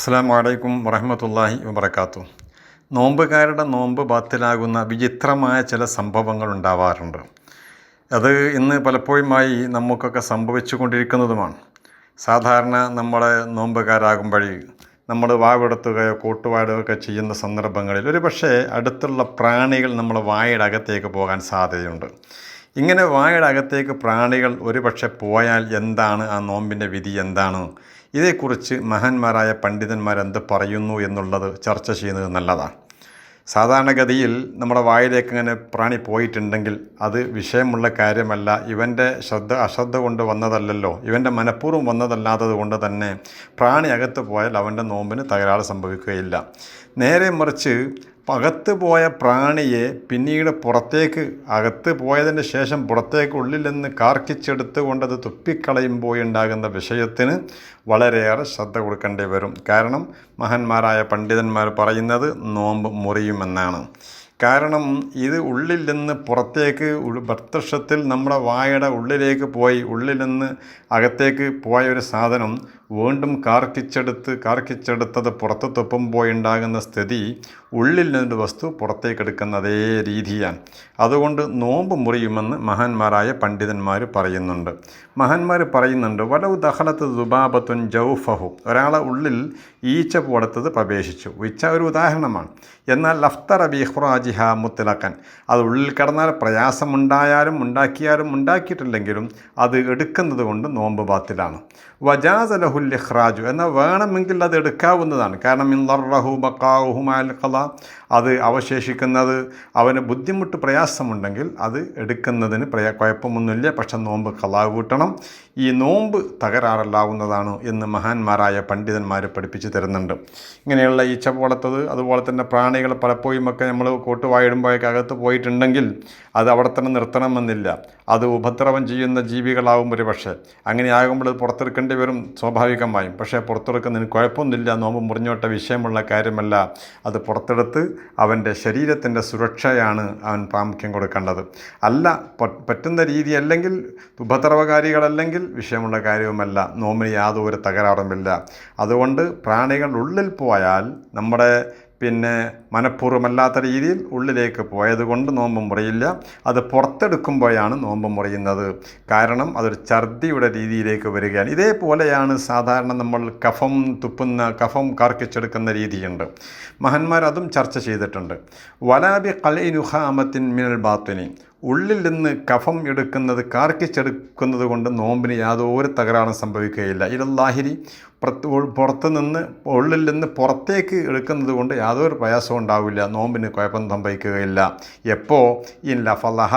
അസ്സാം വലൈക്കും വറഹമത്തല്ലാഹി വബർക്കാത്തു നോമ്പുകാരുടെ നോമ്പ് ബാത്തിലാകുന്ന വിചിത്രമായ ചില സംഭവങ്ങൾ ഉണ്ടാവാറുണ്ട്. അത് ഇന്ന് പലപ്പോഴുമായി നമുക്കൊക്കെ സംഭവിച്ചു കൊണ്ടിരിക്കുന്നതുമാണ് സാധാരണ നമ്മൾ നോമ്പുകാരാകുമ്പോഴേ നമ്മൾ വാവെടുത്തുകയോ കൂട്ടുവാടുകയൊക്കെ ചെയ്യുന്ന സന്ദർഭങ്ങളിൽ ഒരു പക്ഷേ അടുത്തുള്ള പ്രാണികൾ നമ്മൾ വായയുടെ അകത്തേക്ക് പോകാൻ സാധ്യതയുണ്ട്. ഇങ്ങനെ വായയുടെ അകത്തേക്ക് പ്രാണികൾ ഒരു പക്ഷെ പോയാൽ എന്താണ്? ആ നോമ്പിന്റെ വിധി എന്താണ്? ഇതേക്കുറിച്ച് മഹാന്മാരായ പണ്ഡിതന്മാർ എന്ത് പറയുന്നു എന്നുള്ളത് ചർച്ച ചെയ്യുന്നത് നല്ലതാണ്. സാധാരണഗതിയിൽ നമ്മുടെ വായിലേക്ക് ഇങ്ങനെ പ്രാണി പോയിട്ടുണ്ടെങ്കിൽ അത് വിഷയമുള്ള കാര്യമല്ല. ഇവന്റെ ശ്രദ്ധ അശ്രദ്ധ കൊണ്ട് വന്നതല്ലല്ലോ. ഇവന്റെ മനഃപൂർവം വന്നതല്ലാത്തത് കൊണ്ട് തന്നെ പ്രാണി അകത്ത് പോയാൽ അവന്റെ നോമ്പിന് തകരാറ് സംഭവിക്കുകയില്ല. നേരെ മറിച്ച് അകത്ത് പോയ പ്രാണിയെ പിന്നീട് പുറത്തേക്ക് അകത്ത് പോയതിന് ശേഷം പുറത്തേക്ക് ഉള്ളിൽ നിന്ന് കാർക്കിച്ചെടുത്ത് കൊണ്ടത് പോയി ഉണ്ടാകുന്ന വിഷയത്തിന് വളരെയേറെ ശ്രദ്ധ കൊടുക്കേണ്ടി വരും. കാരണം മഹന്മാരായ പണ്ഡിതന്മാർ പറയുന്നത് നോമ്പ് മുറിയുമെന്നാണ്. കാരണം ഇത് ഉള്ളിൽ നിന്ന് പുറത്തേക്ക് പ്രത്യക്ഷത്തിൽ നമ്മുടെ വായുടെ ഉള്ളിലേക്ക് പോയി ഉള്ളിൽ നിന്ന് അകത്തേക്ക് പോയ ഒരു സാധനം വീണ്ടും കാർക്കിച്ചെടുത്ത് കാർക്കിച്ചെടുത്തത് പുറത്ത് തുപ്പുമ്പോഴുണ്ടാകുന്ന സ്ഥിതി ഉള്ളിൽ നിന്നൊരു വസ്തു പുറത്തേക്കെടുക്കുന്ന അതേ രീതിയാണ്. അതുകൊണ്ട് നോമ്പ് മുറിയുമെന്ന് മഹാന്മാരായ പണ്ഡിതന്മാർ പറയുന്നുണ്ട്. മഹാന്മാർ പറയുന്നുണ്ട് വലവ് ദഹലത്ത് ദുബാബത്തുൻ ജൗഫഹു. ഒരാളെ ഉള്ളിൽ ഈച്ച പോടത്തത് പ്രവേശിച്ചു. ഈച്ച ഒരു ഉദാഹരണമാണ്. എന്നാൽ ലഫ്തർ ബിഹ്റാജിഹ മുത്തലക്കൻ അത് ഉള്ളിൽ കടന്നാൽ പ്രയാസമുണ്ടായാലും ഉണ്ടാക്കിയാലും ഉണ്ടാക്കിയിട്ടില്ലെങ്കിലും അത് എടുക്കുന്നത് കൊണ്ട് നോമ്പ് ബാത്തിലാണ്. വജാസ് ലഹുൽ ഇഖ്റാജു എന്നാൽ വേണമെങ്കിൽ അത് എടുക്കാവുന്നതാണ്. കാരണം ഇന്നറഹു ബക്കാഹുമാൽ കല അത് അവശേഷിക്കുന്നത് അവന് ബുദ്ധിമുട്ട് പ്രയാസമുണ്ടെങ്കിൽ അത് എടുക്കുന്നതിന് പ്രയ കുഴപ്പമൊന്നുമില്ല. പക്ഷെ നോമ്പ് കലാ കൂട്ടണം. ഈ നോമ്പ് തകരാറല്ലാവുന്നതാണ് എന്ന് മഹാന്മാരായ പണ്ഡിതന്മാർ പഠിപ്പിച്ചു തരുന്നുണ്ട്. ഇങ്ങനെയുള്ള ഈച്ച പോലത്തത് അതുപോലെ തന്നെ പ്രാണികൾ പലപ്പോഴും ഒക്കെ നമ്മൾ കൂട്ടുവായിടുമ്പോഴേക്ക് അകത്ത് പോയിട്ടുണ്ടെങ്കിൽ അത് അവിടെ തന്നെ നിർത്തണമെന്നില്ല. അത് ഉപദ്രവം ചെയ്യുന്ന ജീവികളാവും ഒരു പക്ഷേ അങ്ങനെ ആകുമ്പോൾ അത് പുറത്തെടുക്കേണ്ടി വരും സ്വാഭാവികമായും. പക്ഷേ പുറത്തെടുക്കുന്നതിന് കുഴപ്പമൊന്നുമില്ല. നോമ്പ് മുറിഞ്ഞോട്ട വിഷയമുള്ള കാര്യമല്ല. അത് പുറത്തെടുത്ത് അവന്റെ ശരീരത്തിന്റെ സുരക്ഷയാണ് അവൻ പ്രാമുഖ്യം കൊടുക്കേണ്ടത്. അല്ല പറ്റുന്ന രീതി അല്ലെങ്കിൽ ഉപദ്രവകാരികളല്ലെങ്കിൽ വിഷയമുള്ള കാര്യവുമല്ല. നോമ്പിന് യാതൊരു തകരാറുമില്ല. അതുകൊണ്ട് പ്രാണികൾ ഉള്ളിൽ പോയാൽ നമ്മുടെ പിന്നെ മനഃപൂർവമല്ലാത്ത രീതിയിൽ ഉള്ളിലേക്ക് പോയതുകൊണ്ട് നോമ്പ് മുറിയില്ല. അത് പുറത്തെടുക്കുമ്പോഴാണ് നോമ്പ് മുറിയുന്നത്. കാരണം അതൊരു ഛർദിയുടെ രീതിയിലേക്ക് വരികയാണ്. ഇതേപോലെയാണ് സാധാരണ നമ്മൾ കഫം തുപ്പുന്ന കഫം കാർക്കിച്ചെടുക്കുന്ന രീതിയുണ്ട്. മഹന്മാർ അതും ചർച്ച ചെയ്തിട്ടുണ്ട്. വലാബി കലൈനുഹാമത്തിൻ മിനൽ ബാത്തുനി. ഉള്ളിൽ നിന്ന് കഫം എടുക്കുന്നത് കാർക്കിച്ചെടുക്കുന്നത് കൊണ്ട് നോമ്പിന് യാതൊരു തകരാറും സംഭവിക്കുകയില്ല. ഇലല്ലാഹിരി പുറത്ത് നിന്ന് ഉള്ളിൽ നിന്ന് പുറത്തേക്ക് എടുക്കുന്നത് കൊണ്ട് യാതൊരു പ്രയാസവും ഉണ്ടാവില്ല. നോമ്പിന് കുഴപ്പം സംഭവിക്കുകയില്ല. എപ്പോൾ ഈ ലഫലഹ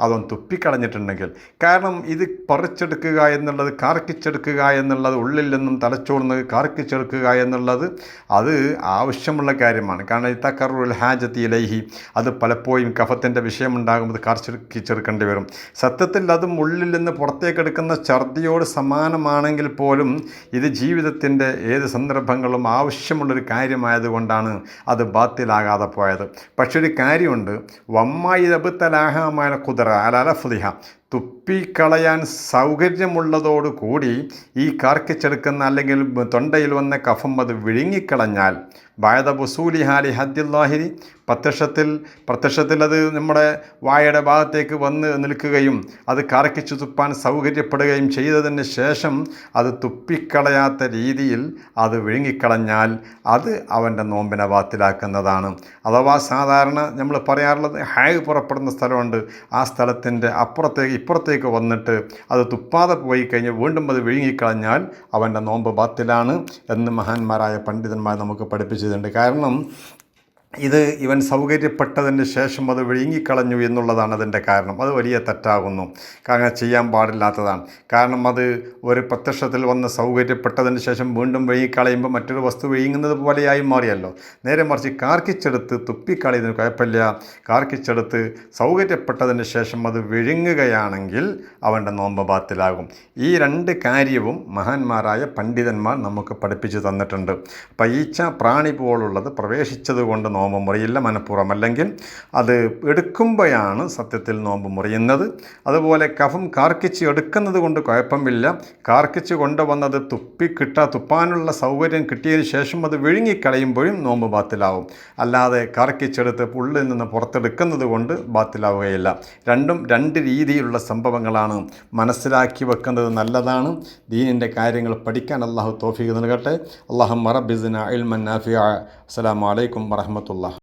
അതൊന്ന് തുപ്പിക്കളഞ്ഞിട്ടുണ്ടെങ്കിൽ. കാരണം ഇത് പറിച്ചെടുക്കുക എന്നുള്ളത് കാർക്കിച്ചെടുക്കുക എന്നുള്ളത് ഉള്ളിൽ നിന്നും തലച്ചോർന്ന് കാർക്കിച്ചെടുക്കുക എന്നുള്ളത് അത് ആവശ്യമുള്ള കാര്യമാണ്. കാരണം ഈ തക്കറുൽ ഹാജത്തി ഇലൈഹി അത് പലപ്പോഴും കഫത്തിന്റെ വിഷയമുണ്ടാകുമ്പോൾ കാർച്ചെടുക്കിച്ചെടുക്കേണ്ടി വരും. സത്യത്തിൽ അതും ഉള്ളിൽ നിന്ന് പുറത്തേക്കെടുക്കുന്ന ഛർദിയോട് സമാനമാണെങ്കിൽ പോലും ഇത് ജീവിതത്തിന്റെ ഏത് സന്ദർഭങ്ങളും ആവശ്യമുള്ളൊരു കാര്യമായതുകൊണ്ടാണ് അത് ബാത്തിലാകാതെ പോയത്. പക്ഷേ ഒരു കാര്യമുണ്ട്. വമ്മായി ദബുത്തലാഹമായ കുതിര അലഫുലിഹ തുപ്പിക്കളയാൻ സൗകര്യമുള്ളതോടുകൂടി ഈ കാർക്കിച്ചെടുക്കുന്ന അല്ലെങ്കിൽ തൊണ്ടയിൽ വന്ന കഫം അത് വിഴുങ്ങിക്കളഞ്ഞാൽ ബായത ബുസൂലി ഹാലി ഹദ്ദില്ലാഹിരി പ്രത്യക്ഷത്തിൽ പ്രത്യക്ഷത്തിൽ അത് നമ്മുടെ വായയുടെ ഭാഗത്തേക്ക് വന്ന് നിൽക്കുകയും അത് കറക്കിച്ചു തുപ്പാൻ സൗകര്യപ്പെടുകയും ചെയ്തതിന് ശേഷം അത് തുപ്പിക്കളയാത്ത രീതിയിൽ അത് വിഴുങ്ങിക്കളഞ്ഞാൽ അത് അവന്റെ നോമ്പിനെ ബാത്തിലാക്കുന്നതാണ്. അഥവാ സാധാരണ നമ്മൾ പറയാറുള്ളത് ഹായ് പുറപ്പെടുന്ന സ്ഥലമുണ്ട്. ആ സ്ഥലത്തിന്റെ അപ്പുറത്തേക്ക് ഇപ്പുറത്തേക്ക് വന്നിട്ട് അത് തുപ്പാതെ പോയി കഴിഞ്ഞ് വീണ്ടും അത് വിഴുങ്ങിക്കളഞ്ഞാൽ അവന്റെ നോമ്പ് ബാത്തിലാണ് എന്ന് മഹാന്മാരായ പണ്ഡിതന്മാർ നമുക്ക് പഠിപ്പിച്ചതുണ്ട് കാരണം ഇത് ഇവൻ സൗകര്യപ്പെട്ടതിന് ശേഷം അത് വിഴുങ്ങിക്കളഞ്ഞു എന്നുള്ളതാണ് അതിന്റെ കാരണം. അത് വലിയ തെറ്റാകുന്നു. കാരണം ചെയ്യാൻ പാടില്ലാത്തതാണ്. കാരണം അത് ഒരു പ്രത്യക്ഷത്തിൽ വന്ന് സൗകര്യപ്പെട്ടതിന് ശേഷം വീണ്ടും വിഴുങ്ങിക്കളയുമ്പോൾ മറ്റൊരു വസ്തു വിഴുങ്ങുന്നത് പോലെയായി മാറിയല്ലോ. നേരെ മറിച്ച് കാർക്കിച്ചെടുത്ത് തുപ്പിക്കളയുന്നതിന് കുഴപ്പമില്ല കാർക്കിച്ചെടുത്ത് സൗകര്യപ്പെട്ടതിന് ശേഷം അത് വിഴുങ്ങുകയാണെങ്കിൽ അവന്റെ നോമ്പ് ബാത്തിലാകും. ഈ രണ്ട് കാര്യവും മഹാന്മാരായ പണ്ഡിതന്മാർ നമുക്ക് പഠിപ്പിച്ചു തന്നിട്ടുണ്ട്. അപ്പം ഈച്ച പ്രാണി പോലുള്ളത് പ്രവേശിച്ചത് കൊണ്ട് നോമ്പ് മുറിയില്ല മനഃപൂർവം അല്ലെങ്കിൽ അത് എടുക്കുമ്പോഴാണ് സത്യത്തിൽ നോമ്പ് മുറിയുന്നത്. അതുപോലെ കഫം കാർക്കിച്ച് എടുക്കുന്നത് കൊണ്ട് കുഴപ്പമില്ല. കാർക്കിച്ച് കൊണ്ടുവന്നത് തുപ്പി കിട്ടാ തുപ്പാനുള്ള സൗകര്യം കിട്ടിയതിന് ശേഷം അത് വിഴുങ്ങിക്കളയുമ്പോഴും നോമ്പ് ബാത്തിലാവും. അല്ലാതെ കാർക്കിച്ചെടുത്ത് ഉള്ളിൽ നിന്ന് പുറത്തെടുക്കുന്നത് കൊണ്ട് ബാത്തിലാവുകയില്ല. രണ്ടും രണ്ട് രീതിയിലുള്ള സംഭവങ്ങളാണ്. മനസ്സിലാക്കി വെക്കുന്നത് നല്ലതാണ്. ദീനിന്റെ കാര്യങ്ങൾ പഠിക്കാൻ അള്ളാഹു തോഫിക്ക് നൽകട്ടെ. അള്ളാഹു മറബിസിന ഇൽമൻ നാഫിയ അസ്സലാമു അലൈക്കും rahmetullah.